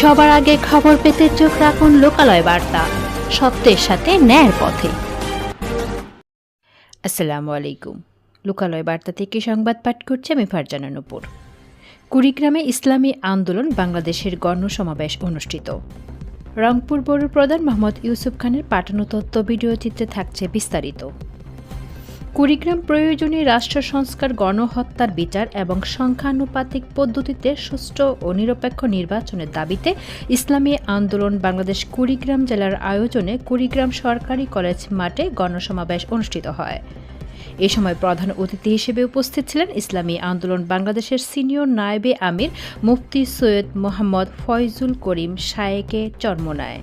সবার আগে খবর পেতে চোখ রাখুন লোকালয় বার্তা। সত্যের সাথে ন্যায়ের পথে। আসসালামু আলাইকুম। লোকালয় বার্তা থেকে সংবাদ পাঠ করছে আমি ফারজানা কুড়িগ্রামে ইসলামী আন্দোলন বাংলাদেশের গণসমাবেশ অনুষ্ঠিত। রংপুর বড় প্রধান মোহাম্মদ ইউসুফ খানের পাঠানো তথ্য ভিডিওচিত্রে থাকছে বিস্তারিত। কুড়িগ্রাম প্রয়োজনে রাষ্ট্র সংস্কার, গণহত্যার বিচার এবং সংখ্যানুপাতিক পদ্ধতিতে সুষ্ঠু ও নিরপেক্ষ নির্বাচনের দাবিতে ইসলামী আন্দোলন বাংলাদেশ কুড়িগ্রাম জেলার আয়োজনে কুড়িগ্রাম সরকারি কলেজ মাঠে গণসমাবেশ অনুষ্ঠিত হয়। এ সময় প্রধান অতিথি হিসেবে উপস্থিত ছিলেন ইসলামী আন্দোলন বাংলাদেশের সিনিয়র নায়েবে আমির মুফতি সৈয়দ মোহাম্মদ ফয়জুল করিম শায়েকে চর্মনায়।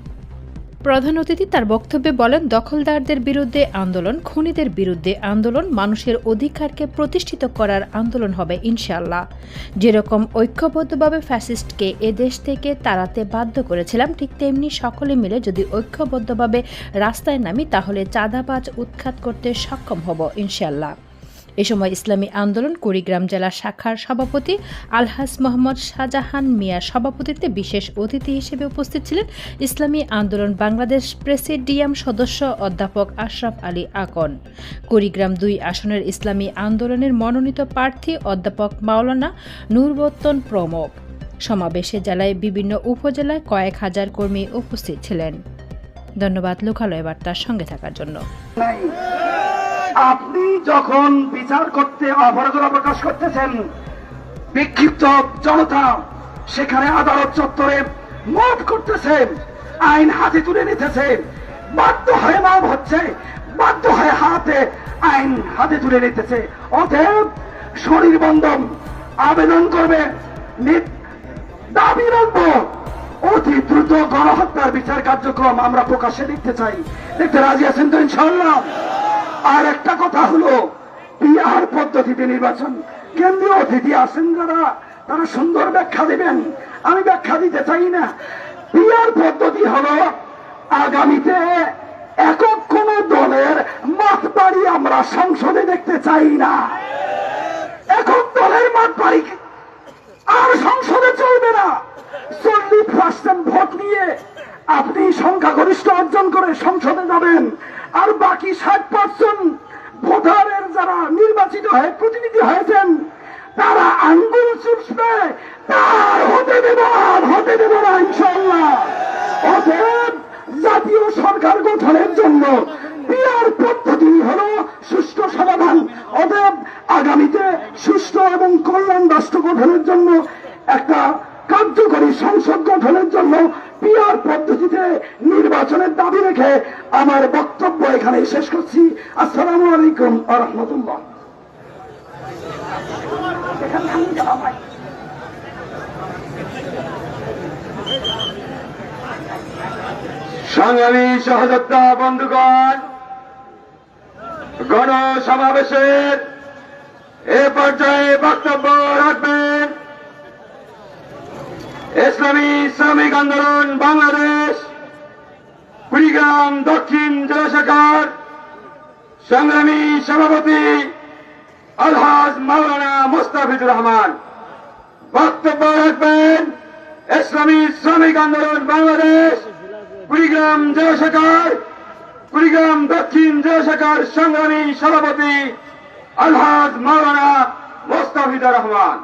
প্রধান অতিথি তার বক্তব্যে বলেন, দখলদারদের বিরুদ্ধে আন্দোলন, খুনিদের বিরুদ্ধে আন্দোলন, মানুষের অধিকারকে প্রতিষ্ঠিত করার আন্দোলন হবে ইনশাল্লাহ যেরকম ঐক্যবদ্ধভাবে ফ্যাসিস্টকে এ দেশ থেকে তাড়াতে বাধ্য করেছিলাম, ঠিক তেমনি সকলে মিলে যদি ঐক্যবদ্ধভাবে রাস্তায় নামি, তাহলে চাঁদাবাজ উৎখাত করতে সক্ষম হব ইনশাল্লাহ এ সময় ইসলামী আন্দোলন কুড়িগ্রাম জেলা শাখার সভাপতি আলহাজ মোহাম্মদ শাহজাহান মিয়ার সভাপতিত্বে বিশেষ অতিথি হিসেবে উপস্থিত ছিলেন ইসলামী আন্দোলন বাংলাদেশ প্রেসিডিয়াম সদস্য অধ্যাপক আশরাফ আলী আকন। কুড়িগ্রাম দুই আসনের ইসলামী আন্দোলনের মনোনীত প্রার্থী অধ্যাপক মাওলানা নূরবর্তন প্রমুখ। সমাবেশে জেলায় বিভিন্ন উপজেলায় কয়েক হাজার কর্মী উপস্থিত ছিলেন। ধন্যবাদ, লোকালয় বার্তার সঙ্গে থাকার জন্য। যখন বিচার করতে অপরাধরা প্রকাশ করতেছেন, বিক্ষিপ্ত জনতা সেখানে আদালত চত্বরে মত করতেছে, আইন হাতে তুলে নিতেছে, বাধ্য হয়ে মাপ হচ্ছে, বাধ্য হয়ে হাতে আইন হাতে তুলে নিতেছে। অতএব শরীর বন্ধন আবেদন করবে দাবি রাখব। অতি দ্রুত গণহত্যার বিচার কার্যক্রম আমরা প্রকাশ্যে দেখতে চাই। দেখতে রাজি আছেন তো ইনশাল্লাহ আর একটা কথা হলো পিআর পদ্ধতিতে নির্বাচন। কেন্দ্রীয় অতিথি আছেন যারা, তারা সুন্দর ব্যাখ্যা দিবেন। আমি ব্যাখ্যা দিতে চাই না। পিআর পদ্ধতি হলো, আগামীতে একক কোন দলের মাঠ বাড়ি আমরা সংসদে দেখতে চাই না। একক দলের মাঠ বাড়ি আর সংসদে চলবে হয়ে, প্রতিনিধি হয়েছেন তারা আঙ্গুল চুষবে, তার হতে দেব হতে দেব না ইনশাল্লাহ অতএব জাতীয় সরকার গঠনের জন্য পিয়ার পদ্ধতি হলো সুষ্ঠু সমাধান। অতএব আগামীতে সুষ্ঠু এবং কল্যাণ রাষ্ট্র গঠনের জন্য একটা কার্যকরী সংসদ গঠনের জন্য পিয়ার পদ্ধতিতে নির্বাচনের দাবি রেখে আমার বক্তব্য এখানে শেষ করছি। আসসালামু আলাইকুম আ রহমতুল্লাহ। এখানে আমি জানাই সংগ্রামী সহযোদ্ধা বন্ধুগণ, গণসমাবেশের এ পর্যায়ে বক্তব্য রাখবেন। ইসলামী শ্রমিক আন্দোলন বাংলাদেশ, কুড়িগ্রাম দক্ষিণ জেলা শাখার সংগ্রামী সভাপতি মোস্তাফিজুর রহমান বক্তব্য রাখবেন ইসলামী শ্রমিক আন্দোলন বাংলাদেশ কুড়িগ্রাম জেলা শাখার কুড়িগ্রাম দক্ষিণ জেলা শাখার সংগ্রামী সভাপতি আলহাজ মাওলানা মোস্তাফিজুর রহমান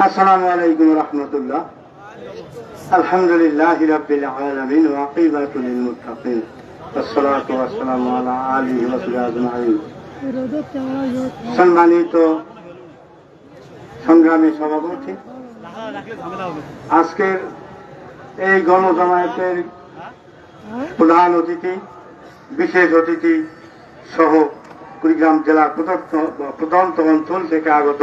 السلام عليكم ورحمة الله الحمد لله رب العالمين وعقيبة للمتقين والصلاة والسلام على آله وصحبه أجمعين সম্মানিত সংগ্রামী সভাপতি। আজকের এই গণজমায়েতের প্রধান অতিথি, বিশেষ অতিথি সহ কুড়িগ্রাম জেলার প্রত্যন্ত প্রত্যন্ত অঞ্চল থেকে আগত